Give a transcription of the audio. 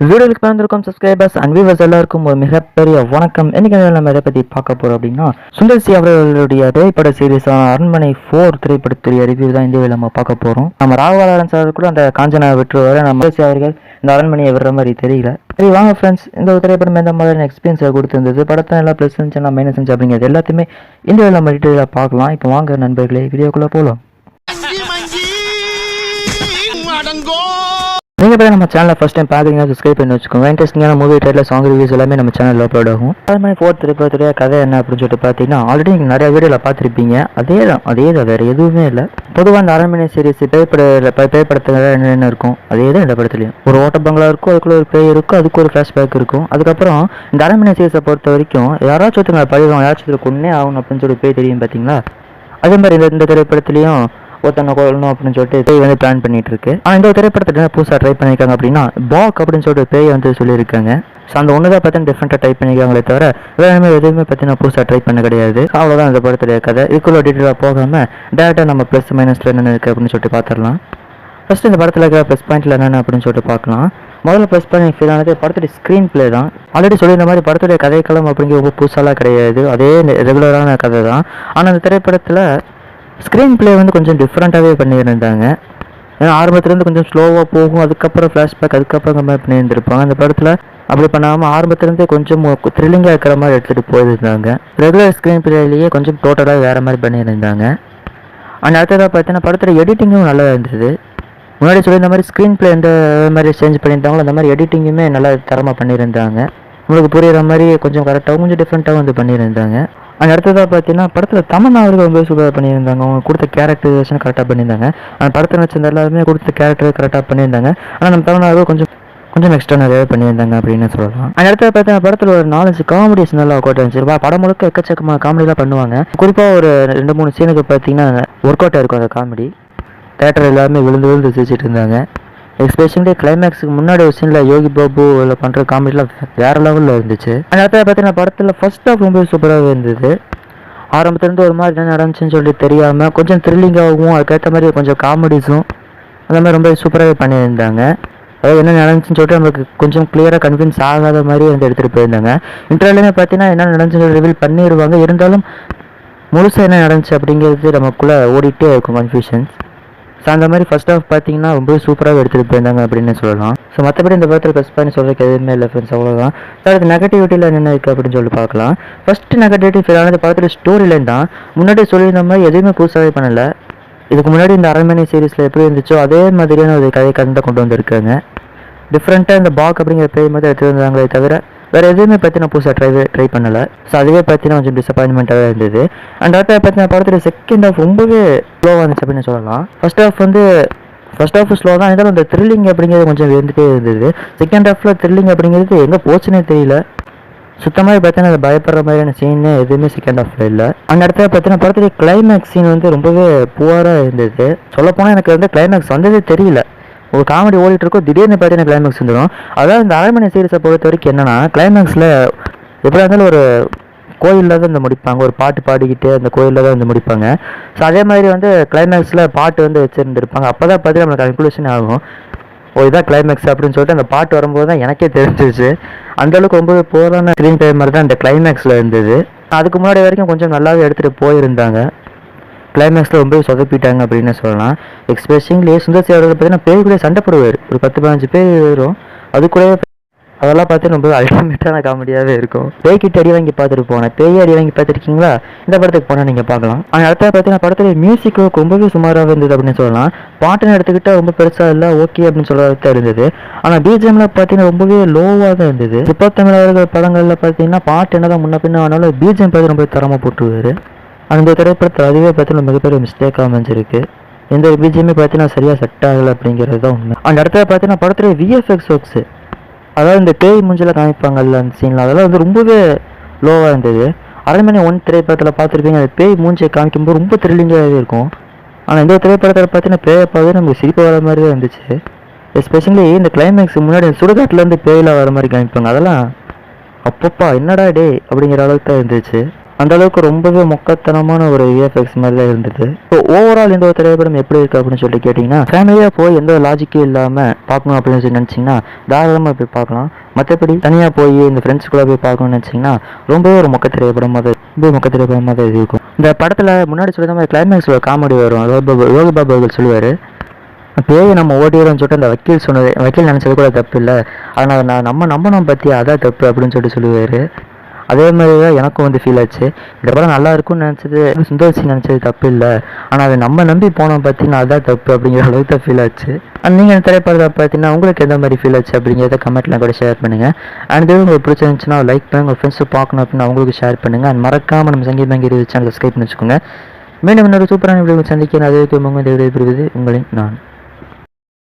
வீடியோக்கு வந்திருக்கும் subscribers and viewers எல்லாருக்கும் ஒரு மிகப்பெரிய வணக்கம். இன்னைக்கு நம்ம எதை பற்றி பார்க்க போகிறோம் அப்படின்னா சுந்தர் சி அவர்களுடைய திரைப்பட சீரீஸான அரண்மனை ஃபோர் திரைப்படத்துடைய ரிவ்யூ தான் இந்த நம்ம பார்க்க போகிறோம் நம்ம ராகவாலன் சார் கூட அந்த காஞ்சனா விட்டுருவாரு நம்ம சி அவர்கள் இந்த அரண்மனையை விடுற மாதிரி தெரியல. சரி வாங்க ஃப்ரெண்ட்ஸ் இந்த ஒரு திரைப்படம் எந்த மாதிரி எக்ஸ்பீரியன்ஸை கொடுத்துருந்தது படத்தை எல்லாம் ப்ளஸ் இருந்துச்சு மைனஸ் இருந்துச்சு அப்படிங்கிறது எல்லாத்தையுமே இந்த நம்ம டீட்டெயிலாக பார்க்கலாம். இப்போ வாங்க நண்பர்களே வீடியோக்குள்ளே போகலாம் நீங்கள் போய் நம்ம சேனலில் ஃபஸ்ட் டைம் பார்க்குறீங்க சப்ஸ்கிரைப் பண்ணி வச்சுக்கோங்க. இன்ட்ரெஸ்டிங்கான மூவி டைட்டில் சாங் ரிவ்யூஸ் எல்லாமே நம்ம சேனலில் அப்லோட் ஆகும். அது மாதிரி ஃபோர்த் திரைப்படத்துடைய கதை என்ன அப்படின்னு சொல்லிட்டு பார்த்தீங்கன்னா ஆல்ரெடி நீங்கள் நிறைய வீடியோவில் பார்த்துருப்பீங்க. அதே தான் அதே தான் வேறு எதுவுமே இல்லை. பொதுவாக அந்த அரண்மனை சீரிஸ் பேய்பட பேய்படத்தில் என்னென்ன இருக்கும்? அதே தான் இந்த படத்துலையும். ஒரு ஓட்ட பங்களா இருக்கும் அதுக்குள்ள ஒரு பேய் இருக்கும் அதுக்கு ஒரு ஃப்ளாஷ்பேக் இருக்கும். அதுக்கப்புறம் இந்த அரண்மனை சீரிஸை பொறுத்த வரைக்கும் யாராச்சும் ஒருத்தங்க பழிவாங்க யாராச்சும் ஒரு கொன்னே ஆகணும் அப்படின்னு சொல்லி பேய் தெரியும் பார்த்தீங்களா அதே மாதிரி இந்த இந்த திரைப்படத்துலையும் ஒருத்தனை கொள்ளணும் அப்படின்னு சொல்லிட்டு பேய் வந்து பிளான் பண்ணிட்டு இருக்கு ஆனால் இந்த திரைப்படத்தில் என்ன புதுசாக ட்ரை பண்ணியிருக்காங்க அப்படின்னா பாக் அப்படின்னு சொல்லிட்டு பேய் வந்து சொல்லியிருக்காங்க. ஸோ அந்த ஒன்று தான் பார்த்தீங்கன்னா டிஃப்ரெண்ட்டாக ட்ரை பண்ணிக்காங்களே தவிர வேறு எதுவுமே பார்த்தீங்கன்னா புதுசாக ட்ரை பண்ண கிடையாது. அவ்வளோதான் இந்த படத்துடைய கதை. இதுக்குள்ள டீட்டெயிலாக போகாமல் டேரெக்டாக நம்ம ப்ளஸ் மைனஸில் என்னென்ன இருக்குது அப்படின்னு சொல்லிட்டு பார்த்துடலாம். ஃபர்ஸ்ட் இந்த படத்தில் இருக்கிற ப்ளஸ் பாயிண்ட்ல என்னென்ன அப்படின்னு சொல்லிட்டு பார்க்கலாம். முதல்ல ப்ளஸ் பாயிண்ட் ஃபீல் ஆனது படத்துடைய ஸ்க்ரீன் ப்ளே தான். ஆல்ரெடி சொல்லியிருந்த மாதிரி படத்துடைய கதைக்களம் அப்படிங்கிற ரொம்ப புதுசாலாம் கிடையாது. அதே ரெகுலரான கதை தான் ஆனால் அந்த திரைப்படத்தில் ஸ்க்ரீன் பிளே வந்து கொஞ்சம் டிஃப்ரெண்ட்டாகவே பண்ணியிருந்தாங்க. ஏன்னா ஆரம்பத்துலேருந்து கொஞ்சம் ஸ்லோவாக போகும். அதுக்கப்புறம் ஃப்ளாஷ்பேக் அதுக்கப்புறம் கம்பேர் பண்ணியிருந்திருப்பாங்க. அந்த படத்தில் அப்படி பண்ணாமல் ஆரம்பத்துலேருந்தே கொஞ்சம் த்ரில்லிங்காக இருக்கிற மாதிரி எடுத்துகிட்டு போயிருந்தாங்க. ரெகுலர் ஸ்க்ரீன் பிளேலேயே கொஞ்சம் டோட்டலாக வேறு மாதிரி பண்ணியிருந்தாங்க. அண்ட் அடுத்ததாக பார்த்தீங்கன்னா படத்தில் எடிட்டிங்கும் நல்லா இருந்தது. முன்னாடி சொல்லியிருந்த மாதிரி ஸ்க்ரீன் பிளே எந்த மாதிரி சேஞ்ச் பண்ணியிருந்தாங்களோ அந்த மாதிரி எடிட்டிங்குமே நல்லா தரமாக பண்ணியிருந்தாங்க. உங்களுக்கு புரிகிற மாதிரி கொஞ்சம் கரெக்டாகவும் கொஞ்சம் டிஃப்ரெண்ட்டாகவும் வந்து பண்ணியிருந்தாங்க. அண்ட் அடுத்ததாக பார்த்தீங்கன்னா படத்தில் தமன்னா அவர்கள் ரொம்ப சூப்பராக பண்ணியிருந்தாங்க. அவங்க கொடுத்த கேரக்டரைசேஷன் கரெக்டாக பண்ணியிருந்தாங்க. அந்த படத்தில் நடிச்சிருந்த எல்லாருமே கொடுத்த கேரக்டர் கரெக்டாக பண்ணியிருந்தாங்க. ஆனால் நம்ம தமன்னா கொஞ்சம் கொஞ்சம் எக்ஸ்ட்ரா நிறையவே பண்ணியிருந்தாங்க அப்படின்னு சொல்லலாம். அந்த இடத்துல பார்த்தீங்கன்னா படத்தில் ஒரு நாலஞ்சு காமெடிஸ் நல்லா ஒர்க் அவுட் ஆச்சு படம் முழுக்க எக்கச்சக்கமாக காமெடிலாம் பண்ணுவாங்க. குறிப்பாக ஒரு ரெண்டு மூணு சீனுக்கு பார்த்தீங்கன்னா ஒர்க் அவுட்டாக இருக்கும் அந்த காமெடி தேட்டர் எல்லாருமே விழுந்து விழுந்து சிரிச்சிட்டு இருந்தாங்க. எஸ்பெஷலி கிளைமேக்ஸுக்கு முன்னாடி ஒரு சீனில் யோகி பாபு இதில் பண்ணுற காமெடிலாம் வேறு லெவலில் இருந்துச்சு. அந்த இடத்துல பார்த்தீங்கன்னா படத்தில் ஃபர்ஸ்ட் ஆஃப் ரொம்ப சூப்பராகவே இருந்தது. ஆரம்பத்துலேருந்து ஒரு மாதிரி என்ன நடந்துச்சுன்னு சொல்லி தெரியாமல் கொஞ்சம் த்ரில்லிங்காகவும் அதுக்கேற்ற மாதிரி கொஞ்சம் காமெடிஸும் அந்த மாதிரி ரொம்ப சூப்பராகவே பண்ணியிருந்தாங்க. அதாவது என்ன நடந்துச்சுன்னு சொல்லிட்டு நமக்கு கொஞ்சம் கிளியராக கன்வின்ஸ் ஆகாத மாதிரி வந்து எடுத்துகிட்டு போயிருந்தாங்க. இன்டர்வியூலேயுமே பார்த்தீங்கன்னா என்ன நடந்துச்சுன்னு ரிவீல் பண்ணிடுவாங்க இருந்தாலும் முழுசாக என்ன நடந்துச்சு அப்படிங்கிறது நமக்குள்ளே ஓடிட்டே இருக்கும் கன்ஃபியூஷன்ஸ் ஸோ அந்த மாதிரி ஃபர்ஸ்ட் ஆஃப் பார்த்தீங்கன்னா ரொம்ப சூப்பராக எடுத்துகிட்டு போயிருந்தாங்க அப்படின்னு சொல்லலாம். ஸோ மற்றபடி இந்த படத்தில் ப்ளஸ் பண்ணி சொல்கிறதுக்கு எதுவுமே இல்லை ஃப்ரெண்ட்ஸ் அவ்வளோதான் ஸோ அதுக்கு நெகட்டிவிட்டியில் என்னென்ன இருக்குது அப்படின்னு சொல்லி பார்க்கலாம். ஃபர்ஸ்ட் நெகட்டிவிட்டி ஃபீல் ஆனது படத்தில் ஸ்டோரி தான். முன்னாடி சொல்லியிருந்த மாதிரி எதுவுமே புதுசாகவே பண்ணலை. இதுக்கு முன்னாடி இந்த அரண்மனை சீரிஸில் எப்படி இருந்துச்சோ அதே மாதிரியான ஒரு கதை கண்டு கொண்டு வந்திருக்காங்க. டிஃப்ரெண்ட்டாக இந்த பாக் அப்படிங்கிற பேர் மாதிரி எடுத்து வந்தாங்களே தவிர வேறு எதுவுமே பற்றி நான் புதுசாக ட்ரை ட்ரை பண்ணலை. ஸோ அதுவே பார்த்தீங்கன்னா கொஞ்சம் டிசப்பாயின்மெண்ட்டாக இருந்தது. அண்ட் அடுத்த பார்த்தீங்கன்னா படத்தில் செகண்ட் ஆஃப் ரொம்பவே ஸ்லோவாக இருந்துச்சு அப்படின்னு சொல்லலாம். ஃபர்ஸ்ட் ஆஃப் வந்து ஃபர்ஸ்ட் ஆஃப் ஸ்லோ தான். இருந்தாலும் அந்த த்ரில்லிங் அப்படிங்கிறது கொஞ்சம் இருந்துகிட்டே இருந்தது. செகண்ட் ஆஃபில் த்ரில்லிங் அப்படிங்கிறது எங்கே போச்சுன்னே தெரியல. சுத்தமாக பார்த்தீங்கன்னா அது பயப்படுற மாதிரியான சீன் எதுவுமே செகண்ட் ஆஃப்ல இல்லை. அந்த இடத்துல பார்த்தீங்கன்னா படத்துடைய கிளைமேக்ஸ் சீன் வந்து ரொம்பவே புவராக இருந்தது. சொல்லப்போனால் எனக்கு வந்து கிளைமேக்ஸ் வந்ததே தெரியல. ஒரு காமெடி ஓடிட்டு இருக்கோம் திடீர்னு பார்த்தீங்கன்னா கிளைமேக்ஸ் வந்துடும் அதாவது இந்த அரண்மனை சீரிஸை பொறுத்த வரைக்கும் என்னன்னா கிளைமேக்ஸில் எப்படியா இருந்தாலும் ஒரு கோயிலில் தான் வந்து முடிப்பாங்க. ஒரு பாட்டு பாடிக்கிட்டு அந்த கோயிலில் தான் வந்து முடிப்பாங்க. ஸோ அதே மாதிரி வந்து கிளைமேக்ஸில் பாட்டு வந்து வச்சுருந்துருப்பாங்க. அப்போ தான் பார்த்தீங்கன்னா நம்மளுக்கு கன்க்ளூஷன் ஆகும். ஓ இதான் கிளைமேக்ஸ் அப்படின்னு சொல்லிட்டு அந்த பாட்டு வரும்போது தான் எனக்கே தெரிஞ்சிருச்சு அந்தளவுக்கு ரொம்ப போரான ஸ்க்ரீன் டைம் மாதிரி தான் அந்த கிளைமேக்ஸில் இருந்தது. அதுக்கு முன்னாடி வரைக்கும் கொஞ்சம் நல்லாவே எடுத்துகிட்டு போயிருந்தாங்க. கிளைமேக்ஸில் ரொம்ப சொதப்பிட்டாங்க அப்படின்னு சொல்லலாம். எக்ஸ்பெஷலி சுந்தர் சி அவர்கள் பார்த்தீங்கன்னா பேய் கூட சண்டை போடுவார். ஒரு பத்து பதினஞ்சு பேர் வரும். அது கூட அதெல்லாம் பார்த்து ரொம்ப அல்டிமேட்டான காமெடியாகவே இருக்கும். பேய் கிட்ட அடி வாங்கி பார்த்துட்டு போனேன். பேய் அடி வாங்கி பார்த்துருக்கீங்களா? இந்த படத்துக்கு போனால் நீங்கள் பார்க்கலாம். ஆனால் அடுத்த பார்த்தீங்கன்னா படத்தில் மியூசிக் ரொம்பவே சுமாராக இருந்தது அப்படின்னு சொல்லலாம். பாட்டுன்னு எடுத்துக்கிட்டால் ரொம்ப பெருசாக இல்லை ஓகே அப்படின்னு சொல்ல இருந்தது. ஆனால் பிஜிஎம்ல பார்த்தீங்கன்னா ரொம்பவே லோவாக தான் இருந்தது இப்போ தமிழர்கள் படங்களில் பார்த்தீங்கன்னா பாட்டு என்னதான் முன்ன பின்ன ஆனாலும் பிஜிஎம் பார்த்து ரொம்ப தரமாக போட்டுருவாரு. அந்த திரைப்படத்தில் அதுவே பார்த்தீங்கன்னா மிகப்பெரிய மிஸ்டேக்காக அமைஞ்சிருக்கு. எந்த பிஜிஎம்மே பார்த்தீங்கன்னா சரியாக செட் ஆகலை அப்படிங்கிறது தான் உண்மை. அந்த இடத்துல பார்த்தீங்கன்னா படத்தில் விஎஃப்எக்ஸ் ஒர்க்ஸு அதாவது இந்த பேய் மூஞ்சில காமிப்பாங்கல்ல அந்த சீனில் அதெல்லாம் வந்து ரொம்பவே லோவாக இருந்தது. அரண்மனை ஒன் திரைப்படத்தில் பார்த்துருப்பீங்க அந்த பேய் மூஞ்சியை காமிக்கும்போது ரொம்ப த்ரில்லிங்காகவே இருக்கும். ஆனால் இந்த திரைப்படத்தில் பார்த்தீங்கன்னா பேயை பார்த்து நமக்கு சிரிப்பு வர மாதிரி தான் இருந்துச்சு. எஸ்பெஷலி இந்த கிளைமேக்ஸ் முன்னாடி சுடுகாட்டிலேருந்து பேயில் வர மாதிரி காமிப்பாங்க. அதெல்லாம் அப்பப்பா என்னடா டே அப்படிங்கிற அளவுக்கு தான் இருந்துச்சு. அந்த அளவுக்கு ரொம்பவே மொக்கத்தனமான ஒரு விஎஃப்எக்ஸ் மாதிரி தான் இருந்தது. ஸோ ஓவரால் இந்த ஒரு திரைப்படம் எப்படி இருக்கு அப்படின்னு சொல்லி கேட்டிங்கன்னா ஃபேமிலியாக போய் எந்த ஒரு லாஜிக்கும் இல்லாமல் பார்க்கணும் அப்படின்னு சொல்லி நினச்சிங்கன்னா தாராளமாக போய் பார்க்கலாம். மற்றபடி தனியாக போய் இந்த ஃப்ரெண்ட்ஸ் கூட போய் பார்க்கணும்னு நினச்சிங்கன்னா ரொம்பவே ஒரு மொக்க திரைப்படமாக தான் ரொம்ப மொக்க திரைப்படமாக தான் இருக்கும். இந்த படத்தில் முன்னாடி சொல்லி மாதிரி கிளைமேக்ஸில் காமெடி வரும். ரோபாபு ரோகபாபு அவர்கள் சொல்லுவார். பேயை நம்ம ஓட்டிடுறோம்னு சொல்லிட்டு அந்த வக்கீல் சொன்னது வக்கீல் நினச்சது கூட தப்பு இல்லை. அதனால் நான் நம்ம நம்பணும் பற்றி அதான் தப்பு அப்படின்னு சொல்லிட்டு சொல்லுவார். அதே மாதிரி தான் எனக்கும் வந்து ஃபீல் ஆச்சு. இந்த படம் நல்லா இருக்கும்னு நினச்சது சுந்தர்சி நினச்சது தப்பு இல்லை. ஆனால் அதை நம்ம நம்பி போனோம் பார்த்தீங்கன்னா அதான் தப்பு அப்படிங்கிற அளவுக்கு தான் ஃபீல் ஆச்சு. அண்ட் நீங்கள் இந்த திரைப்படத்தை பார்த்தீங்கன்னா உங்களுக்கு எந்த மாதிரி ஃபீல் ஆச்சு அப்படிங்கிறத கமெண்ட்லாம் கூட ஷேர் பண்ணுங்கள் அண்ட் இது உங்களுக்கு பிடிச்சிருந்துச்சுன்னா லைக் பண்ணுங்கள் உங்கள் ஃப்ரெண்ட்ஸு பார்க்கணும் அப்படின்னு அவங்களுக்கு ஷேர் பண்ணுங்கள் அண்ட் மறக்காமல் நம்ம சங்கீத் பேங்கி சேனல் சப்ஸ்கிரைப் பண்ணி வச்சுக்கோங்க. மீண்டும் இன்னொரு சூப்பரான வீடியோ சந்திக்கிறேன். அதே உங்கள் விடைபெறுவது உங்களின் நான்.